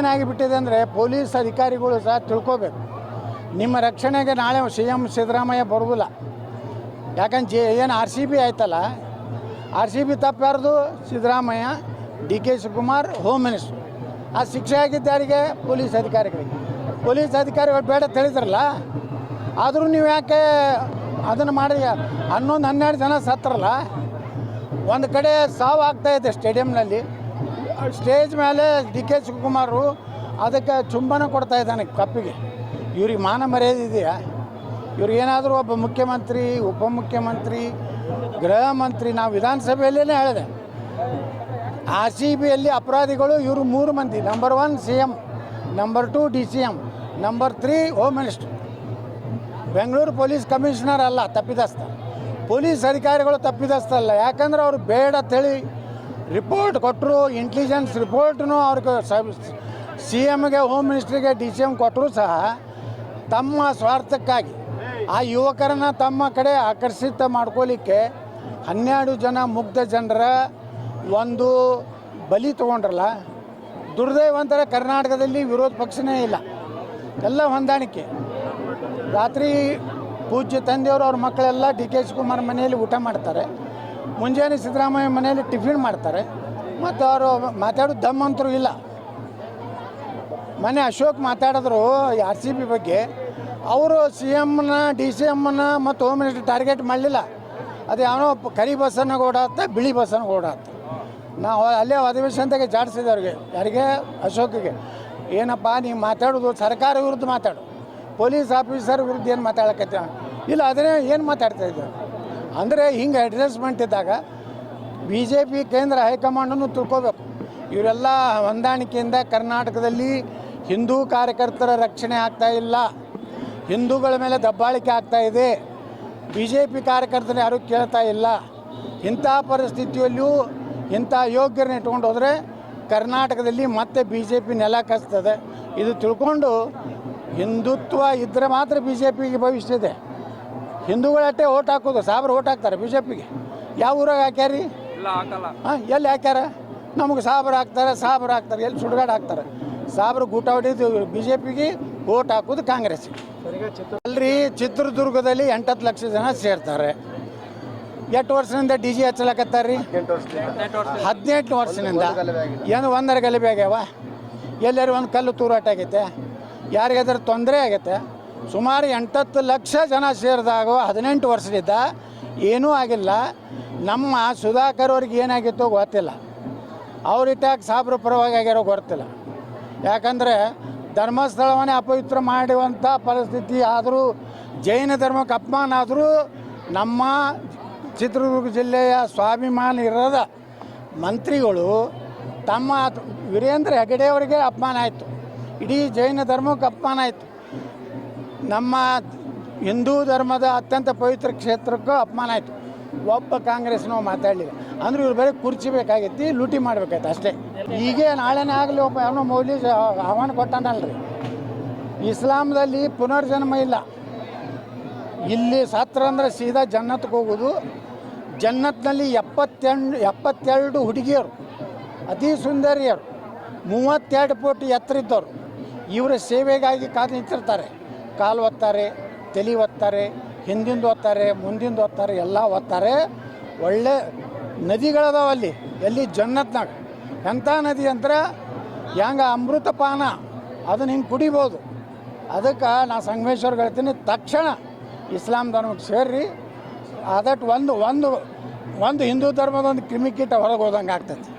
ಏನಾಗಿಬಿಟ್ಟಿದೆ ಅಂದರೆ ಪೊಲೀಸ್ ಅಧಿಕಾರಿಗಳು ಸಹ ತಿಳ್ಕೋಬೇಕು. ನಿಮ್ಮ ರಕ್ಷಣೆಗೆ ನಾಳೆ ಸಿ ಎಂ ಸಿದ್ದರಾಮಯ್ಯ ಬರುವುದಿಲ್ಲ. ಯಾಕಂದ್ರೆ ಜೆ ಏನು ಆರ್ ಸಿ ಬಿ ಆಯ್ತಲ್ಲ, R C B ತಪ್ಪಾರ್ದು Siddaramaiah, D K Shivakumar home minister ಆ ಶಿಕ್ಷೆ ಆಗಿದ್ದಾರಿಗೆ ಪೊಲೀಸ್ ಅಧಿಕಾರಿಗಳಿಗೆ. ಪೊಲೀಸ್ ಅಧಿಕಾರಿಗಳು ಬೇಡ ತಿಳಿದ್ರಲ್ಲ ಆದರೂ ನೀವು ಯಾಕೆ ಅದನ್ನು ಮಾಡಿ ಹನ್ನೊಂದು ಹನ್ನೆರಡು ಜನ ಸತ್ತರಲ್ಲ, ಒಂದು ಕಡೆ ಸಾವು ಆಗ್ತಾಯಿದೆ ಸ್ಟೇಡಿಯಂನಲ್ಲಿ ಸ್ಟೇಜ್ ಮೇಲೆ ಡಿ ಕೆ ಶಿವಕುಮಾರು ಅದಕ್ಕೆ ಚುಂಬನ ಕೊಡ್ತಾ ಇದ್ದಾನೆ ಕಪ್ಪಿಗೆ. ಇವ್ರಿಗೆ ಮಾನ ಮರ್ಯಾದೆ ಇದೆಯಾ? ಇವ್ರಿಗೇನಾದರೂ ಒಬ್ಬ ಮುಖ್ಯಮಂತ್ರಿ ಉಪಮುಖ್ಯಮಂತ್ರಿ ಗೃಹ ಮಂತ್ರಿ, ನಾವು ವಿಧಾನಸಭೆಯಲ್ಲೇ ಹೇಳಿದೆ. ಆರ್ ಸಿ ಬಿಯಲ್ಲಿ ಅಪರಾಧಿಗಳು ಇವರು ಮೂರು ಮಂದಿ. Number one C M number two D C M number three home minister Bengaluru police commissioner ಅಲ್ಲ ತಪ್ಪಿದಸ್ತ ಪೊಲೀಸ್ ಅಧಿಕಾರಿಗಳು ತಪ್ಪಿದಸ್ತಲ್ಲ ಯಾಕಂದ್ರೆ ಅವರು ಬೇಡ ಅಂತೇಳಿ ರಿಪೋರ್ಟ್ ಕೊಟ್ಟರು ಇಂಟೆಲಿಜೆನ್ಸ್ ರಿಪೋರ್ಟ್ನು ಅವ್ರಿಗೆ ಸಿ ಎಮ್ಗೆ ಹೋಮ್ ಮಿನಿಸ್ಟ್ರಿಗೆ ಡಿ ಸಿ ಎಂ ಕೊಟ್ಟರು ಸಹ ತಮ್ಮ ಸ್ವಾರ್ಥಕ್ಕಾಗಿ. ಆ ಯುವಕರನ್ನು ತಮ್ಮ ಕಡೆ ಆಕರ್ಷಿತ ಮಾಡ್ಕೋಲಿಕ್ಕೆ ಹನ್ನೆರಡು ಜನ ಮುಗ್ಧ ಜನರ ಒಂದು ಬಲಿ ತೊಗೊಂಡ್ರಲ್ಲ, ದುರ್ದೈವಂತರ ಕರ್ನಾಟಕದಲ್ಲಿ ವಿರೋಧ ಪಕ್ಷನೇ ಇಲ್ಲ. ಎಲ್ಲ ಹೊಂದಾಣಿಕೆ. ರಾತ್ರಿ ಪೂಜ್ಯ ತಂದೆಯವರು ಅವ್ರ ಮಕ್ಕಳೆಲ್ಲ ಡಿ ಕೆ ಶಿವಕುಮಾರ್ ಮನೆಯಲ್ಲಿ ಊಟ ಮಾಡ್ತಾರೆ. ಮುಂಜಾನೆ ಸಿದ್ದರಾಮಯ್ಯ ಮನೆಯಲ್ಲಿ ಟಿಫಿನ್ ಮಾಡ್ತಾರೆ, ಮತ್ತು ಅವರು ಮಾತಾಡೋದು ದಮ್ಮಂತರೂ ಇಲ್ಲ. ಮನೆ ಅಶೋಕ್ ಮಾತಾಡಿದ್ರು ಆರ್ ಸಿ ಬಿ ಬಗ್ಗೆ. ಅವರು ಸಿ ಎಮ್ನ ಡಿ ಸಿ ಎಮ್ನ ಮತ್ತು ಹೋಮ್ ಮಿನಿಸ್ಟರ್ ಟಾರ್ಗೆಟ್ ಮಾಡಲಿಲ್ಲ. ಅದು ಯಾವನೋ ಕರಿ ಬಸ್ಸನ್ನು ಓಡಾತ್ತ ಬಿಳಿ ಬಸ್ಸನ್ನು ಓಡಾತ್ತ ನಾವು ಅಲ್ಲೇ ಅಧಿವೇಶನದಾಗೆ ಜಾಡಿಸಿದೆ ಅವ್ರಿಗೆ, ಯಾರಿಗೆ? ಅಶೋಕಿಗೆ. ಏನಪ್ಪ ನೀವು ಮಾತಾಡೋದು ಸರ್ಕಾರ ವಿರುದ್ಧ ಮಾತಾಡು. ಪೊಲೀಸ್ ಆಫೀಸರ್ ವಿರುದ್ಧ ಏನು ಮಾತಾಡಕತ್ತ? ಇಲ್ಲ, ಅದನ್ನೇ ಏನು ಮಾತಾಡ್ತಾ ಇದ್ದಾರೆ ಅಂದರೆ ಹಿಂಗೆ ಅಡ್ಜಸ್ಟ್ಮೆಂಟ್ ಇದ್ದಾಗ ಬಿ ಜೆ ಪಿ ಕೇಂದ್ರ ಹೈಕಮಾಂಡನ್ನು ತಿಳ್ಕೋಬೇಕು. ಇವರೆಲ್ಲ ಹೊಂದಾಣಿಕೆಯಿಂದ ಕರ್ನಾಟಕದಲ್ಲಿ ಹಿಂದೂ ಕಾರ್ಯಕರ್ತರ ರಕ್ಷಣೆ ಆಗ್ತಾ ಇಲ್ಲ. ಹಿಂದೂಗಳ ಮೇಲೆ ದಬ್ಬಾಳಿಕೆ ಆಗ್ತಾ ಇದೆ. ಬಿ ಜೆ ಪಿ ಕಾರ್ಯಕರ್ತರು ಯಾರೂ ಕೇಳ್ತಾ ಇಲ್ಲ. ಇಂಥ ಪರಿಸ್ಥಿತಿಯಲ್ಲಿಯೂ ಇಂಥ ಯೋಗ್ಯರನ್ನ ಇಟ್ಕೊಂಡು ಹೋದರೆ ಕರ್ನಾಟಕದಲ್ಲಿ ಮತ್ತೆ ಬಿ ಜೆ ಪಿ ನೆಲ ಕಸ್ತದೆ. ಇದು ತಿಳ್ಕೊಂಡು ಹಿಂದುತ್ವ ಇದ್ದರೆ ಮಾತ್ರ ಬಿ ಜೆ ಪಿಗೆ ಭವಿಷ್ಯ ಇದೆ. ಹಿಂದೂಗಳಟ್ಟೆ ಓಟ್ ಹಾಕೋದು ಸಾಬ್ರು ಓಟ್ ಹಾಕ್ತಾರೆ ಬಿ ಜೆ ಪಿಗೆ ಯಾವ ಊರಾಗ ಹಾಕ್ಯಾರಿ? ಇಲ್ಲ ಹಾಕಲ್ಲ. ಹಾಂ ಎಲ್ಲಿ ಹಾಕ್ಯಾರ? ನಮಗೆ ಸಾಬ್ರು ಹಾಕ್ತಾರೆ ಸಾಬ್ರು ಹಾಕ್ತಾರೆ ಎಲ್ಲಿ ಸುಡ್ಗಾಡ್ ಹಾಕ್ತಾರೆ. ಸಾಬ್ರು ಗೂಟ ಹೊಡಿದು ಬಿ ಜೆ ಪಿಗೆ ಓಟ್ ಹಾಕೋದು ಕಾಂಗ್ರೆಸ್. ಅಲ್ರಿ ಚಿತ್ರದುರ್ಗದಲ್ಲಿ ಎಂಟತ್ತು ಲಕ್ಷ ಜನ ಸೇರ್ತಾರೆ. ಎಷ್ಟು ವರ್ಷದಿಂದ ಡಿ ಜಿ ಹಚ್ಚಲಕತ್ತಾರ ರೀ ಹದಿನೆಂಟು ವರ್ಷದಿಂದ. ಏನು ಒಂದರ ಗಲಭೆ ಆಗ್ಯಾವ? ಎಲ್ಲರೂ ಒಂದು ಕಲ್ಲು ತೂರಾಟ ಆಗೈತೆ. ಯಾರಿಗಾದ್ರೂ ತೊಂದರೆ ಆಗೈತೆ? ಸುಮಾರು ಎಂಟತ್ತು ಲಕ್ಷ ಜನ ಸೇರಿದಾಗ ಹದಿನೆಂಟು ವರ್ಷದಿಂದ ಏನೂ ಆಗಿಲ್ಲ. ನಮ್ಮ ಸುಧಾಕರ್ ಅವ್ರಿಗೆ ಏನಾಗಿತ್ತೋ ಗೊತ್ತಿಲ್ಲ. ಅವ್ರಿಟ್ಟಾಗ ಸಾಬ್ರ ಪರವಾಗಿ ಆಗಿರೋ ಗೊತ್ತಿಲ್ಲ. ಯಾಕಂದರೆ ಧರ್ಮಸ್ಥಳವನ್ನೇ ಅಪವಿತ್ರ ಮಾಡುವಂಥ ಪರಿಸ್ಥಿತಿ ಆದರೂ, ಜೈನ ಧರ್ಮಕ್ಕೆ ಅಪಮಾನ ಆದರೂ ನಮ್ಮ ಚಿತ್ರದುರ್ಗ ಜಿಲ್ಲೆಯ ಸ್ವಾಭಿಮಾನ ಇರದ ಮಂತ್ರಿಗಳು ತಮ್ಮ ವೀರೇಂದ್ರ ಹೆಗಡೆ ಅವರಿಗೆ ಅಪಮಾನ ಆಯಿತು. ಇಡೀ ಜೈನ ಧರ್ಮಕ್ಕೆ ಅಪಮಾನ ಆಯಿತು. ನಮ್ಮ ಹಿಂದೂ ಧರ್ಮದ ಅತ್ಯಂತ ಪವಿತ್ರ ಕ್ಷೇತ್ರಕ್ಕೂ ಅಪಮಾನ ಆಯಿತು. ಒಬ್ಬ ಕಾಂಗ್ರೆಸ್ನವ ಮಾತಾಡಲಿಲ್ಲ. ಅಂದ್ರೆ ಇವ್ರು ಬರೀ ಕುರ್ಚಿ ಬೇಕಾಗೈತಿ ಲೂಟಿ ಮಾಡ್ಬೇಕಾಯ್ತು ಅಷ್ಟೇ. ಹೀಗೆ ನಾಳೆನೇ ಆಗಲಿ ಒಬ್ಬ ಅವನು ಮೌಲ್ಯ ಆಹ್ವಾನ ಕೊಟ್ಟಾನಲ್ರಿ. ಇಸ್ಲಾಂದಲ್ಲಿ ಪುನರ್ಜನ್ಮ ಇಲ್ಲ. ಇಲ್ಲಿ ಸತ್ರ ಅಂದ್ರೆ ಸೀದಾ ಜನ್ನತ್ಗೆ ಹೋಗೋದು. ಜನ್ನತ್ನಲ್ಲಿ ಎಪ್ಪತ್ತೆಂಟು ಎಪ್ಪತ್ತೆರಡು ಹುಡುಗಿಯರು, ಅತಿ ಸುಂದರಿಯರು, ಮೂವತ್ತೆರಡು ಫೋಟ್ ಎತ್ತರಿದ್ದವರು ಇವರ ಸೇವೆಗಾಗಿ ಕಾದು ನಿಂತಿರ್ತಾರೆ. ಕಾಲು ಒತ್ತಾರೆ, ತಲೆ ಒತ್ತಾರೆ, ಹಿಂದಿಂದ ಒತ್ತಾರೆ, ಮುಂದಿಂದ ಒತ್ತಾರೆ, ಎಲ್ಲ ಒತ್ತಾರೆ. ಒಳ್ಳೆ ನದಿಗಳದಾವ ಅಲ್ಲಿ, ಎಲ್ಲಿ ಜನ್ನತ್ನಾಗ. ಎಂಥ ನದಿ ಅಂದ್ರೆ ಹೆಂಗೆ ಅಮೃತಪಾನ ಅದನ್ನ ಹಿಂಗೆ ಕುಡಿಬೋದು. ಅದಕ್ಕೆ ನಾ ಸಂಗಮೇಶ್ವರ್ ಹೇಳ್ತೀನಿ, ತಕ್ಷಣ ಇಸ್ಲಾಂ ಧರ್ಮಕ್ಕೆ ಸೇರ್ರಿ. ಅದಟ್ಟು ಒಂದು ಒಂದು ಒಂದು ಹಿಂದೂ ಧರ್ಮದ ಒಂದು ಕ್ರಿಮಿಕೀಟ ಹೊರಗೆ ಹೋದಂಗೆ ಆಗ್ತೈತಿ.